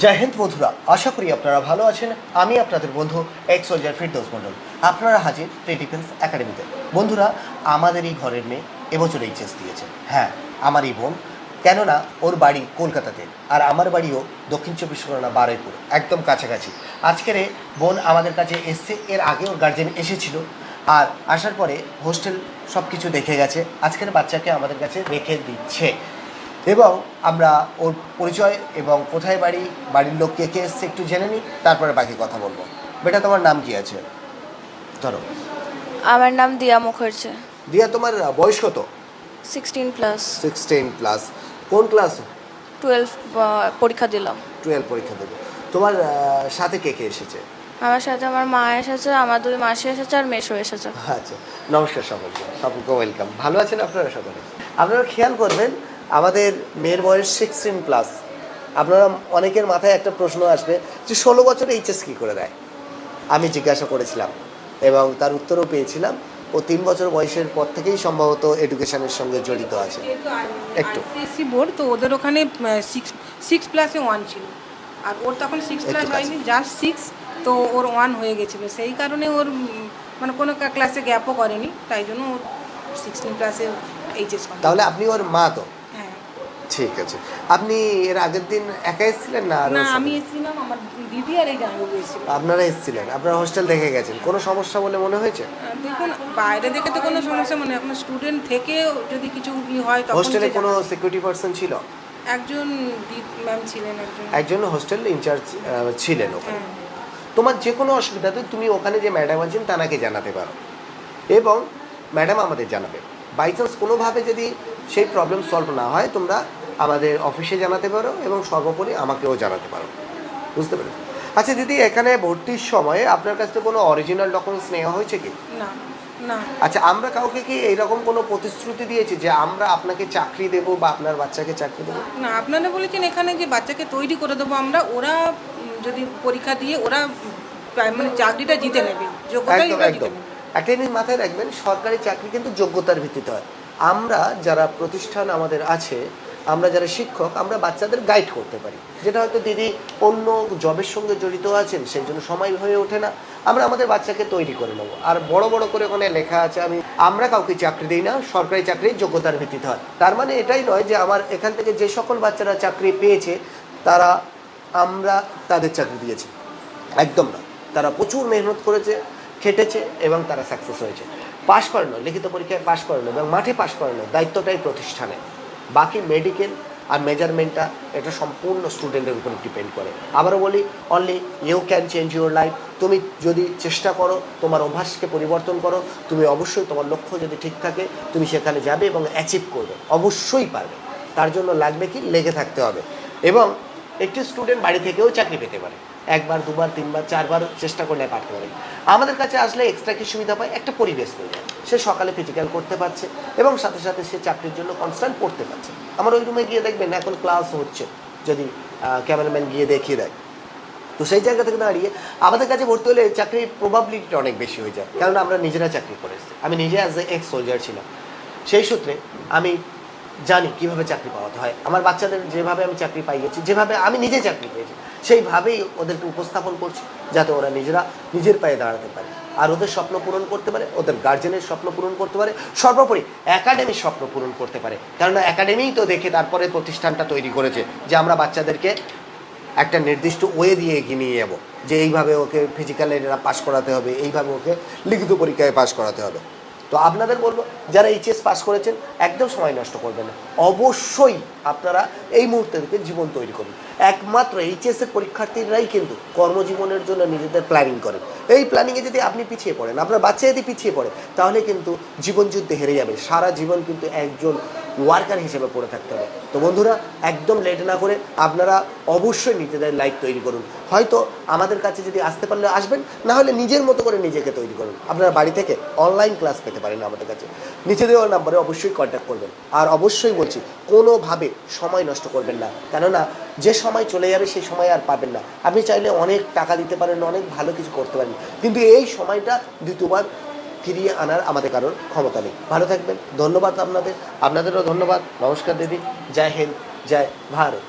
জয় হিন্দ বন্ধুরা, আশা করি আপনারা ভালো আছেন। আমি আপনাদের বন্ধু এক্স সোলজার ফিরদৌস মণ্ডল। আপনারা হাজির প্লে ডিফেন্স একাডেমিতে বন্ধুরা, আমাদের এই ঘরের মেয়ে এবছর এইচএস দিয়েছে। হ্যাঁ আমার এই বোন। কেননা, ওর বাড়ি কলকাতাতে। আর আমার বাড়িও দক্ষিণ চব্বিশ পরগনা বারুইপুর, একদম কাছাকাছি। আজকের বোন আমাদের কাছে এসছে। এর আগে ওর গার্জেন এসেছিল। আর আসার পরে হোস্টেল সব কিছু দেখে গেছে। আজকের বাচ্চাকে আমাদের কাছে রেখে দিচ্ছে। এবং আমরা ওর পরিচয় এবং কোথায় বাড়ি বাড়ির লোক কে কে এসছে একটু জেনে নিই তারপরে বাকি কথা বলব। বেটা তোমার নাম কি আছে? ধরো আমার নাম দিয়া মুখার্জি। দিয়া তোমার বয়স কত? Sixteen plus. Sixteen plus. কোন ক্লাস? টুয়েলভ পরীক্ষা দিলাম। টুয়েলভ পরীক্ষা দেবে। তোমার সাথে কে কে এসেছে? আমার সাথে আমার মা এসেছে আমার দুই মাসি এসেছে আর মেশো এসেছে। আচ্ছা নমস্কার সকলকে। সকলকে ওয়েলকাম ভালো আছেন আপনারা সকলে? আপনারা খেয়াল করবেন আমাদের মেয়ের বয়স সিক্সটিন প্লাস আপনারা অনেকের মাথায় একটা প্রশ্ন আসবে যে ষোলো বছরে এইচএস কী করে দেয়? আমি জিজ্ঞাসা করেছিলাম এবং তার উত্তরও পেয়েছিলাম। ও তিন বছর বয়সের পর থেকেই সম্ভবত এডুকেশনের সঙ্গে জড়িত আছে। একটু। আইসিএসসি বোর্ড তো ওদের ওখানে সিক্স সিক্স প্লাসে ওয়ান ছিল। আর ওর তখন সিক্স প্লাস হয়নি জাস্ট সিক্স তো ওর ওয়ান হয়ে গেছিল। সেই কারণে ওর মানে কোনো ক্লাসে গ্যাপও করেনি তাই জন্য ওর সিক্সটিন ক্লাসে এইচএস তাহলে আপনি ওর মা তো? ঠিক আছে। আপনি এর আগের দিন একা এসেছিলেন না না আমি এসেছিলাম আমার দিদি আর এই জামাইবাবু এসেছিল আপনারা এসেছিলেন আপনারা হোস্টেল দেখে গেছেন কোনো সমস্যা বলে মনে হয়েছে? দেখুন বাইরে দেখে তো কোনো সমস্যা মনে হয় এখন স্টুডেন্ট থেকে যদি কিছু ই হয় তখন হোস্টেলে কোনো সিকিউরিটি পার্সন ছিল? একজন ম্যাম ছিলেন একজন একজন হোস্টেল ইনচার্জ ছিলেন ওখানে। হ্যাঁ। তোমার যে কোনো অসুবিধাতে তুমি ওখানে যে ম্যাডাম আছেন তানাকে জানাতে পারো। এবং ম্যাডাম আমাদের জানাবে। বাই চান্স কোনোভাবে যদি সেই প্রবলেম সলভ না হয় তোমরা আমাদের অফিসে জানাতে পারো এবং সর্বোপরি আমাকেও জানাতে পারো। বুঝতে পেরেছ? আচ্ছা দিদি এখানে ভর্তির সময় আপনার কাছ থেকে কোনো অরিজিনাল ডকুমেন্টস নেওয়া হয়েছে কি? না না। আচ্ছা আমরা কাউকে কি এইরকম কোনো প্রতিশ্রুতি দিয়েছি যে আমরা আপনাকে চাকরি দেবো বা আপনার বাচ্চাকে চাকরি দেবো? না আপনারা বলেছেন এখানে যে বাচ্চাকে তৈরি করে দেবো আমরা ওরা যদি পরীক্ষা দিয়ে ওরা মানে চাকরিটা জিতে নেবে যোগ্যতাই ওরা জিতে নেবে। একটা জিনিস মাথায় রাখবেন সরকারি চাকরি কিন্তু যোগ্যতার ভিত্তিতে হয়। আমরা যারা প্রতিষ্ঠান আমাদের আছে আমরা যারা শিক্ষক, আমরা বাচ্চাদের গাইড করতে পারি। যেটা হয়তো দিদি অন্য জবের সঙ্গে জড়িত আছেন, সেই জন্য সময় হয়ে ওঠে না। আমরা আমাদের বাচ্চাকে তৈরি করে নেব। আর বড় বড় করে ওখানে লেখা আছে, আমি আমরা কাউকে চাকরি দিই না, সরকারি চাকরির যোগ্যতার ভিত্তিতে হয়। তার মানে এটাই নয় যে আমার এখান থেকে যে সকল বাচ্চারা চাকরি পেয়েছে, তারা আমরা তাদের চাকরি দিয়েছি। একদম না। তারা প্রচুর মেহনত করেছে, খেটেছে এবং তারা সাকসেস হয়েছে। পাশ করানো লিখিত পরীক্ষায় পাশ করানো এবং মাঠে পাশ করানো দায়িত্বটাই প্রতিষ্ঠানে। বাকি মেডিকেল আর মেজারমেন্টটা এটা সম্পূর্ণ স্টুডেন্টের উপর ডিপেন্ড করে। আবারও বলি only you can change your life তুমি যদি চেষ্টা করো, তোমার অভ্যাসকে পরিবর্তন করো, তুমি অবশ্যই তোমার লক্ষ্য যদি ঠিক থাকে, তুমি সেখানে যাবে এবং অ্যাচিভ করবে। অবশ্যই পারবে। তার জন্য লাগবে কি? লেগে থাকতে হবে। এবং একটি স্টুডেন্ট বাড়ি থেকেও চাকরি পেতে পারে। একবার, দুবার, তিনবার, চারবার চেষ্টা করলে পারতে পারে। আমাদের কাছে আসলে এক্সট্রা কি সুবিধা পায়? একটা পরিবেশ পেয়ে যায় সে সকালে ফিজিক্যাল করতে পারছে এবং সাথে সাথে সে চাকরির জন্য কনস্ট্যান্ট পড়তে পারছে। আমার ওই রুমে গিয়ে দেখবেন এখন ক্লাস হচ্ছে, যদি ক্যামেরাম্যান গিয়ে দেখিয়ে দেয়। তো সেই জায়গা থেকে দাঁড়িয়ে আমাদের কাছে ভর্তি হলে চাকরির প্রবাবিলিটি অনেক বেশি হয়ে যায়। কারণ আমরা নিজেরা চাকরি করে এসেছি। আমি নিজে অ্যাজ এ এক্স সোলজার ছিলাম। সেই সূত্রে আমি জানি কীভাবে চাকরি পাওয়াতে হয়। আমার বাচ্চাদের যেভাবে আমি চাকরি পাইয়েছি, যেভাবে আমি নিজে চাকরি পেয়েছি, সেইভাবেই ওদেরকে উপস্থাপন করছি, যাতে ওরা নিজেরা নিজের পায়ে দাঁড়াতে পারে। আর ওদের স্বপ্ন পূরণ করতে পারে, ওদের গার্জেনের স্বপ্ন পূরণ করতে পারে, সর্বোপরি একাডেমির স্বপ্ন পূরণ করতে পারে। কেননা একাডেমিই তো দেখে তারপরে প্রতিষ্ঠানটা তৈরি করেছে যে আমরা বাচ্চাদেরকে একটা নির্দিষ্ট ওয়ে দিয়ে এগিয়ে নিয়ে যাব যে এইভাবে ওকে ফিজিক্যালে পাস করাতে হবে, এইভাবে ওকে লিখিত পরীক্ষায় পাস করাতে হবে। তো আপনাদের বলব, যারা এইচএস পাস করেছেন, একদম সময় নষ্ট করবেন না। অবশ্যই আপনারা এই মুহূর্তে থেকে জীবন তৈরি করুন। একমাত্র এইচএসের পরীক্ষার্থীরাই কিন্তু কর্মজীবনের জন্য নিজেদের প্ল্যানিং করেন। এই প্ল্যানিংয়ে যদি আপনি পিছিয়ে পড়েন, আপনার বাচ্চা যদি পিছিয়ে পড়ে, তাহলে কিন্তু জীবনযুদ্ধে হেরে যাবে সারা জীবন কিন্তু একজন ওয়ার্কার হিসেবে পড়ে থাকতে হবে। তো বন্ধুরা, একদম লেট না করে আপনারা অবশ্যই নিজেদের লাইফ তৈরি করুন। হয়তো আমাদের কাছে যদি আসতে পারলে আসবেন, না হলে নিজের মতো করে নিজেকে তৈরি করুন। আপনারা বাড়ি থেকে অনলাইন ক্লাস পেতে পারেন আমাদের কাছে। নিচে দেওয়া নাম্বারে অবশ্যই কন্ট্যাক্ট করবেন। আর অবশ্যই বলছি, কোনোভাবে সময় নষ্ট করবেন না। কেননা, যে সময় চলে যাবে, সেই সময় আর পাবেন না। আপনি চাইলে অনেক টাকা দিতে পারেন, অনেক ভালো কিছু করতে পারেন। কিন্তু এই সময়টা দ্বিতীয়বার ফিরিয়ে আনার আমাদের কারোর ক্ষমতা নেই। ভালো থাকবেন। ধন্যবাদ আপনাদের। আপনাদেরও ধন্যবাদ। নমস্কার, দিদি। জয় হিন্দ, জয় ভারত।